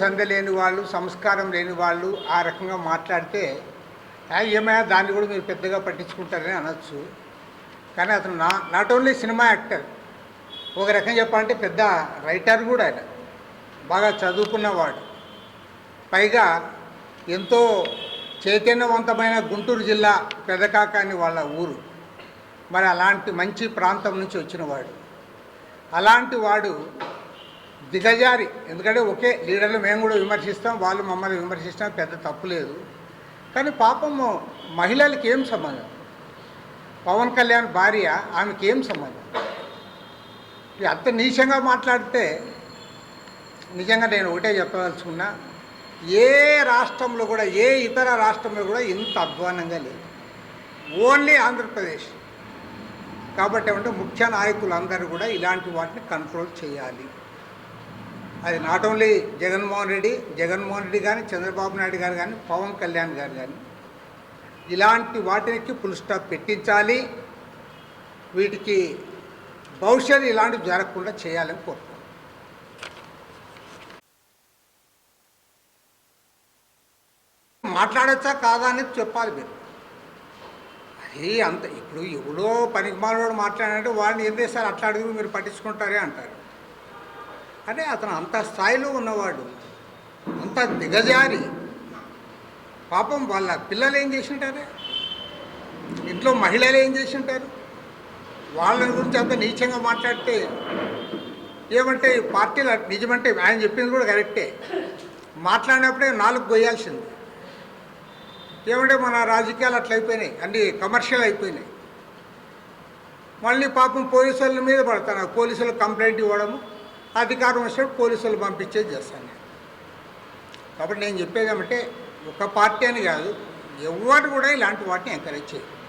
సంధ లేని వాళ్ళు సంస్కారం లేని వాళ్ళు ఆ రకంగా మాట్లాడితే ఏమైనా దాన్ని కూడా మీరు పెద్దగా పట్టించుకుంటారని అనొచ్చు. కానీ అతను నా నాట్ ఓన్లీ సినిమా యాక్టర్ ఒక రకం చెప్పాలంటే పెద్ద రైటర్ కూడా ఆయన. బాగా చదువుకున్నవాడు. పైగా ఎంతో చైతన్యవంతమైన గుంటూరు జిల్లా పెదకాకాని వాళ్ళ ఊరు. మరి అలాంటి మంచి ప్రాంతం నుంచి వచ్చినవాడు. అలాంటి వాడు దిగజారి. ఎందుకంటే ఒకే లీడర్లు మేము కూడా విమర్శిస్తాం వాళ్ళు మమ్మల్ని విమర్శిస్తాం పెద్ద తప్పు లేదు. కానీ పాపము మహిళలకి ఏం సంబంధం? పవన్ కళ్యాణ్ భార్య ఆమెకి ఏం సంబంధం? అంత నీచంగా మాట్లాడితే నిజంగా నేను ఒకటే చెప్పదలుచుకున్నా ఏ రాష్ట్రంలో కూడా ఏ ఇతర రాష్ట్రంలో కూడా ఇంత అధ్వానంగా లేదు. ఓన్లీ ఆంధ్రప్రదేశ్. కాబట్టి ఏమంటే ముఖ్య నాయకులందరూ కూడా ఇలాంటి వాటిని కంట్రోల్ చేయాలి. అది నాట్ ఓన్లీ జగన్మోహన్ రెడ్డి జగన్మోహన్ రెడ్డి కానీ చంద్రబాబు నాయుడు గారు కానీ పవన్ కళ్యాణ్ గారు కానీ ఇలాంటి వాటికి ఫుల్ స్టాప్ పెట్టించాలి. వీటికి భవిష్యత్తు ఇలాంటివి జరగకుండా చేయాలని కోరుతున్నాను మాట్లాడచ్చా కాదా అనేది చెప్పాలి మీరు. అది అంత ఇప్పుడు ఎవడో పనికి మాలోడు మాట్లాడినట్టు వాడిని ఏం చేస్తారు? అట్లా అడుగు మీరు పట్టించుకుంటారే అంటారు. అంటే అతను అంత స్థాయిలో ఉన్నవాడు అంత దిగజారి. పాపం వాళ్ళ పిల్లలు ఏం చేసి ఉంటారే ఇంట్లో మహిళలు ఏం చేసింటారు? వాళ్ళని వాళ్ళ గురించి అంత నీచంగా మాట్లాడితే ఏమంటే పార్టీలు నిజమంటే ఆయన చెప్పింది కూడా కరెక్టే. మాట్లాడినప్పుడే నాలుగు పోయాల్సింది ఏమంటే మన రాజకీయాలు అట్లా అయిపోయినాయి అన్నీ కమర్షియల్ అయిపోయినాయి. మళ్ళీ పాపం పోలీసుల మీద పడతాను పోలీసులు కంప్లైంట్ ఇవ్వడము. అధికారం వచ్చినప్పుడు పోలీసులు పంపించేది చేస్తాను నేను. కాబట్టి నేను చెప్పేది ఏమంటే ఒక పార్టీ అని కాదు ఎవరు కూడా ఇలాంటి వాటిని ఎంకరేజ్ చేయరు.